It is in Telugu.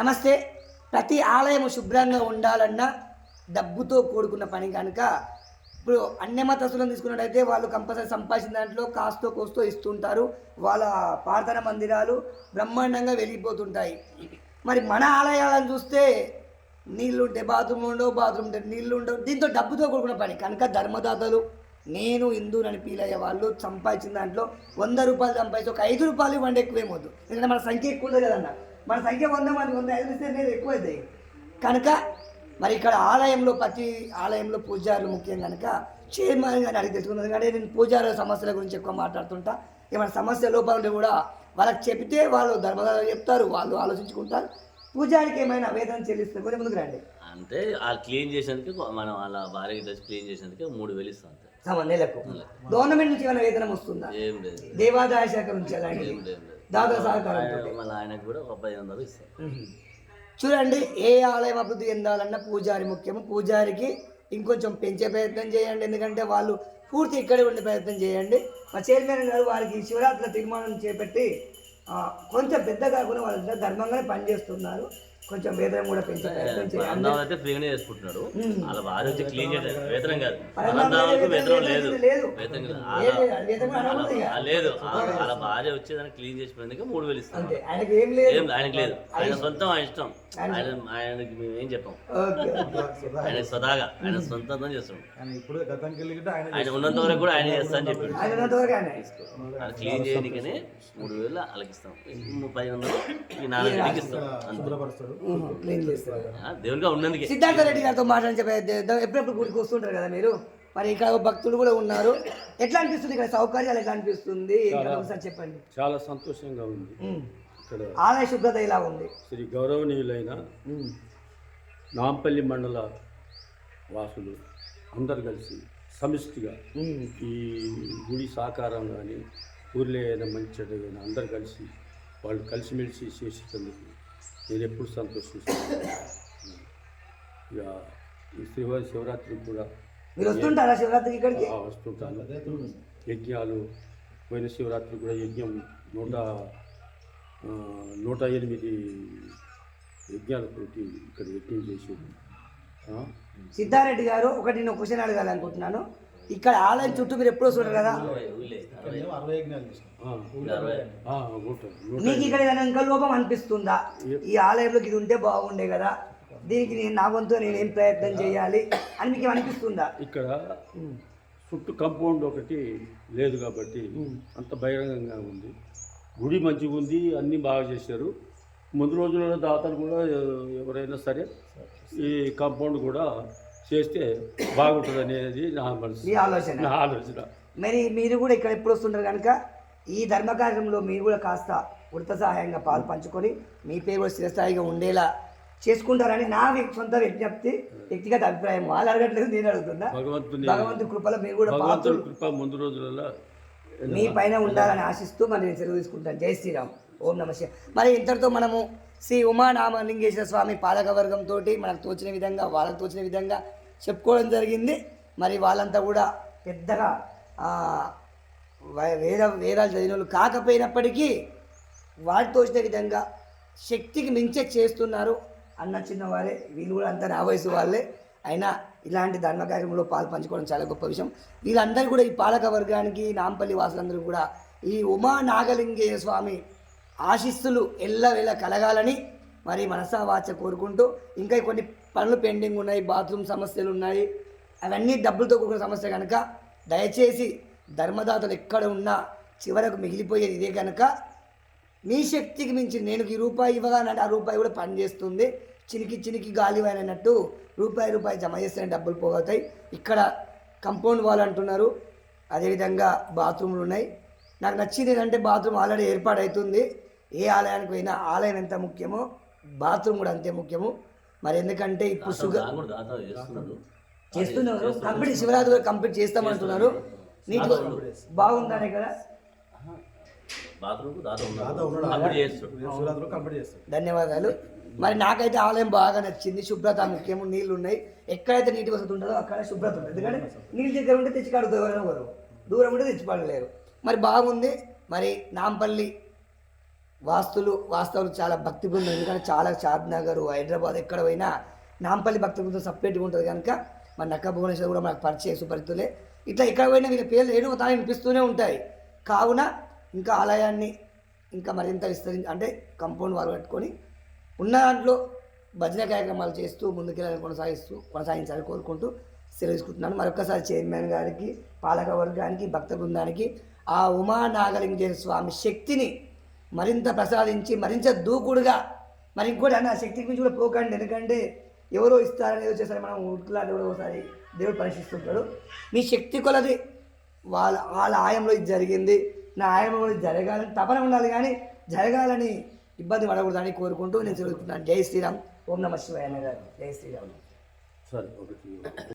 నమస్తే. ప్రతి ఆలయం శుభ్రంగా ఉండాలన్నా డబ్బుతో కూడుకున్న పని కనుక ఇప్పుడు అన్ని మతస్థులను తీసుకున్నట్టయితే వాళ్ళు కంపల్సరీ సంపాదించిన దాంట్లో కాస్తో కోస్తో ఇస్తుంటారు. వాళ్ళ ప్రార్థన మందిరాలు బ్రహ్మాండంగా వెలిగిపోతుంటాయి. మరి మన ఆలయాలను చూస్తే నీళ్ళు ఉంటే బాత్రూమ్ ఉండవు బాత్రూమ్ ఉంటే నీళ్ళు ఉండవు దీంతో డబ్బుతో కూడుకున్న పని కనుక ధర్మదాతలు నేను హిందువులని ఫీల్ అయ్యే వాళ్ళు సంపాదించిన దాంట్లో వంద రూపాయలు సంపాదించి ఒక ఐదు రూపాయలు ఇవ్వండి ఎక్కువేమొద్దు ఎందుకంటే మన సంఖ్య ఎక్కువ ఉంది కదన్న మన సంఖ్య వంద మంది వంద ఐదు ఇస్తే నేను ఎక్కువ అవుతాయి కనుక మరి ఇక్కడ ఆలయంలో ప్రతి ఆలయంలో పూజారులు ముఖ్యం కనుక చైర్మన్ గారిని అడిగి తెలుసుకుంది. కానీ నేను పూజారుల సమస్యల గురించి ఎక్కువ మాట్లాడుతుంటా. ఏమైనా సమస్య లోపాలు ఉంటే కూడా వాళ్ళకి చెప్తే వాళ్ళు ధర్మదాలు చెప్తారు వాళ్ళు ఆలోచించుకుంటారు. పూజారికి ఏమైనా వేతనం చెల్లిస్తే కొంచెం ముందుకు రండి. అంటే వాళ్ళు క్లీన్ చేసేందుకు మనం వాళ్ళ భార్య క్లీన్ చేసేందుకు మూడు వేలు ఇస్తాం అంతే. సమ నెలకు. గవర్నమెంట్ నుంచి ఏమైనా వేతనం వస్తుందా? దేవాదాయ శాఖ నుంచి అలాంటివి ఏం లేదు దాదా సహకారం ఆయనకు కూడా ఒక వందలు చూడండి ఏ ఆలయం అభివృద్ధి చెందాలన్నా పూజారి ముఖ్యము పూజారికి ఇంకొంచెం పెంచే ప్రయత్నం చేయండి. ఎందుకంటే వాళ్ళు పూర్తి ఇక్కడే ఉండే ప్రయత్నం చేయండి. మా చైర్మన్ గారు వారికి శివరాత్రి తీర్మానం చేపట్టి కొంచెం పెద్ద కాకుండా వాళ్ళు ధర్మంగానే పనిచేస్తున్నారు. కొంచెం వేతనం కూడా పెంచే ప్రయత్నం చేయండి పరందాం అయితే ఫ్రీగానే చేసుకుంటున్నాడు. వాళ్ళ భార్య వచ్చి క్లీన్ చేయలేదు వేతనం కాదు. వేతనం లేదు. లేదు. వాళ్ళ భార్య వచ్చి దాన్ని క్లీన్ చేసినందుకు మూడు వేలు ఇస్తాం ఆయనకి ఏం లేదు. ఏం ఆయనకు లేదు. ఆయన సొంతం ఆయన ఇష్టం. ఆయన ఆయనకి మేము ఏం చెప్పాం. ఆయన స్వతహాగా ఆయన సొంతంగా చేస్తాడు కానీ ఇప్పుడు ఆయన ఆయన ఉన్నంత వరకు కూడా ఆయన చేస్తా అని చెప్పాడు. ఆయన క్లీన్ చేయడానికనే మూడు వేలు ఇస్తాం ముప్పై వందలు ఈ నాలుగు వేలకి ఇస్తాం అంతే క్లీన్ చేస్తారు. ఆ, దేవునిగా ఉన్నందుకే. సిద్ధార్థ రెడ్డి గారితో చేద్దాం. ఎప్పుడెప్పుడు గుడికి వస్తుంటారు కదా మీరు? మరి ఇక్కడ భక్తులు కూడా ఉన్నారు. ఎట్లా అనిపిస్తుంది ఇక్కడ? సౌకర్యాలు ఎట్లా అనిపిస్తుంది? ఒకసారి చెప్పండి. చాలా సంతోషంగా ఉంది. ఇక్కడ ఆలయ శుభ్రత ఎలా ఉంది? శ్రీ గౌరవనీయులైన నాంపల్లి మండల వాసులు అందరు కలిసి సమిష్టిగా. ఈ గుడి సాకారం కానీ ఊర్లో ఏదైనా మంచి చెడు కానీ అందరు కలిసి వాళ్ళు కలిసిమెలిసి చేసేందుకు నేను ఎప్పుడు సంతోషిస్తాను ఇక ఈ శివ శివరాత్రికి కూడా మీరు వస్తుంటారా శివరాత్రికి ఇక్కడికి ఆ, వస్తుంటాను యజ్ఞాలు పోయిన శివరాత్రి కూడా యజ్ఞం నూట ఆ, నూట ఎనిమిది యజ్ఞాలతోటి ఇక్కడ యజ్ఞం చేసేది ఆ, సిద్ధారెడ్డి గారు ఒకటి నేను క్వశ్చన్ అడగాలనుకుంటున్నాను. ఇక్కడ ఆలయం చుట్టూ మీరు ఎప్పుడు వస్తుంటారు కదా? మీకు ఇక్కడ ఏదైనా ఇంకా లోపం అనిపిస్తుందా? ఈ ఆలయంలోకి ఇది ఉంటే బాగుండే కదా. దీనికి నేను నా వంతు నేను ఏం ప్రయత్నం చేయాలి అని మీకు అనిపిస్తుందా ఇక్కడ చుట్టూ కాంపౌండ్ ఒకటి లేదు కాబట్టి అంత బహిరంగంగా ఉంది. గుడి మంచిగా ఉంది అన్నీ బాగా చేశారు. ముందు రోజులలో దాతలు కూడా ఎవరైనా సరే ఈ కాంపౌండ్ కూడా చేస్తే బాగుంటుంది అనేది నా మనసు. మీ ఆలోచన. నా ఆలోచన. మరి మీరు కూడా ఇక్కడ ఎప్పుడు వస్తుంటారు కనుక ఈ ధర్మ కార్యక్రమంలో మీరు కూడా కాస్త ఉడత సహాయంగా పాలు పంచుకొని మీ పేరు కూడా స్థిరస్థాయిగా ఉండేలా చేసుకుంటారని నా సొంత విజ్ఞప్తి వ్యక్తిగత అభిప్రాయం వాళ్ళు అడగట్లేదు నేను అడుగుతున్నా. భగవంతుని కృపలో మీరు కూడా భగవంతుని పాత్రలు కృప ముందు రోజులలో మీ పైన ఉండాలని ఆశిస్తూ మరి నేను సెలవు తీసుకుంటాను. జై శ్రీరామ్. ఓం నమ మరి ఇంతటితో మనము శ్రీ ఉమానామలింగేశ్వర స్వామి పాలకవర్గంతో మనకు తోచిన విధంగా వాళ్ళకు తోచిన విధంగా చెప్పుకోవడం జరిగింది. మరి వాళ్ళంతా కూడా పెద్దగా వేద వేదాలు చదివిన వాళ్ళు కాకపోయినప్పటికీ వాళ్ళు తోచిన విధంగా శక్తికి మించే చేస్తున్నారు అన్న చిన్నవారే. వీళ్ళు కూడా అంతా నా వయసు వాళ్ళే. అయినా ఇలాంటి ధర్మ కార్యక్రమంలో పాలు పంచుకోవడం చాలా గొప్ప విషయం. వీళ్ళందరూ కూడా ఈ పాలక వర్గానికి నాంపల్లి వాసులందరూ కూడా ఈ ఉమా నాగలింగేయ స్వామి ఆశీస్సులు ఎల్లవేళ కలగాలని మరి మనసావాచ కోరుకుంటూ ఇంకా కొన్ని పనులు పెండింగ్ ఉన్నాయి బాత్రూమ్ సమస్యలు ఉన్నాయి. అవన్నీ డబ్బులతో కూడుకున్న సమస్య కనుక దయచేసి ధర్మదాతలు ఎక్కడ ఉన్నా చివరకు మిగిలిపోయేది ఇదే కనుక మీ శక్తికి మించి నేను ఈ రూపాయి ఇవ్వగానంటే ఆ రూపాయి కూడా పనిచేస్తుంది చినికి చినికి గాలి రూపాయి రూపాయి జమ చేస్తే డబ్బులు పోగవుతాయి. ఇక్కడ కంపౌండ్ వాల్ అంటున్నారు. అదేవిధంగా బాత్రూమ్లు ఉన్నాయి. నాకు నచ్చింది ఏంటంటే బాత్రూమ్ ఆల్రెడీ ఏర్పాటు అవుతుంది ఏ ఆలయానికి పోయినా ఆలయం ఎంత ముఖ్యమో బాత్రూమ్ కూడా అంతే ముఖ్యము. మరి ఎందుకంటే ఇప్పుడు షుగర్ చేస్తున్నారు. కంప్లీట్ శివరాత్రి వరకు కంప్లీట్ చేస్తామంటున్నారు. నీటి బాగుందనే కదా? ధన్యవాదాలు. మరి నాకైతే ఆలయం బాగా నచ్చింది. శుభ్రత ముఖ్యము. నీళ్ళు ఉన్నాయి. ఎక్కడైతే నీటి వసతి ఉంటుందో అక్కడ శుభ్రత ఉంటుంది. ఎందుకంటే నీళ్ళ దగ్గర ఉంటే తెచ్చి ఎవరైనా దూరం ఉంటే తెచ్చి పడలేరు మరి బాగుంది. మరి నాంపల్లి వాస్తులు వాస్తవులు చాలా భక్తి బృందం ఎందుకంటే చాలా చార్నగర్ హైదరాబాద్ ఎక్కడ పోయినా నాంపల్లి భక్తి బృందం సపరేట్గా ఉంటుంది కనుక మన నక్క భువనేశ్వర్ కూడా మనకు పరిచయ సుపరితులే ఇట్లా ఎక్కడ పోయినా వీళ్ళ పేర్లు ఏడు తాను వినిపిస్తూనే ఉంటాయి. కావున ఇంకా ఆలయాన్ని ఇంకా మరింత విస్తరించి అంటే కంపౌండ్ వాళ్ళు పెట్టుకొని ఉన్న దాంట్లో భజన కార్యక్రమాలు చేస్తూ ముందుకెళ్ళాలని కొనసాగిస్తూ కొనసాగించాలని కోరుకుంటూ సెలవుకుంటున్నాను మరొకసారి చైర్మన్ గారికి పాలక వర్గానికి భక్త బృందానికి ఆ ఉమా నాగలింగేశ్వర స్వామి శక్తిని మరింత ప్రసాదించి మరింత దూకుడుగా మరి ఇంకోటి అన్న శక్తికి శక్తి గురించి కూడా పోకండి ఎందుకంటే ఎవరో ఇస్తారని ఏదో చేస్తారు. మనం ఉట్లా ఒకసారి దేవుడు పరీక్షిస్తుంటాడు. మీ శక్తి కొలది వాళ్ళ వాళ్ళ ఆయంలో ఇది జరిగింది. నా ఆయంలో ఇది జరగాలని తపన ఉండాలి కానీ జరగాలని ఇబ్బంది పడకూడదని కోరుకుంటూ నేను చదువుకుంటున్నాను జై శ్రీరామ్. ఓం నమ శివాయ అన్న గారు జై శ్రీరామ్. సరే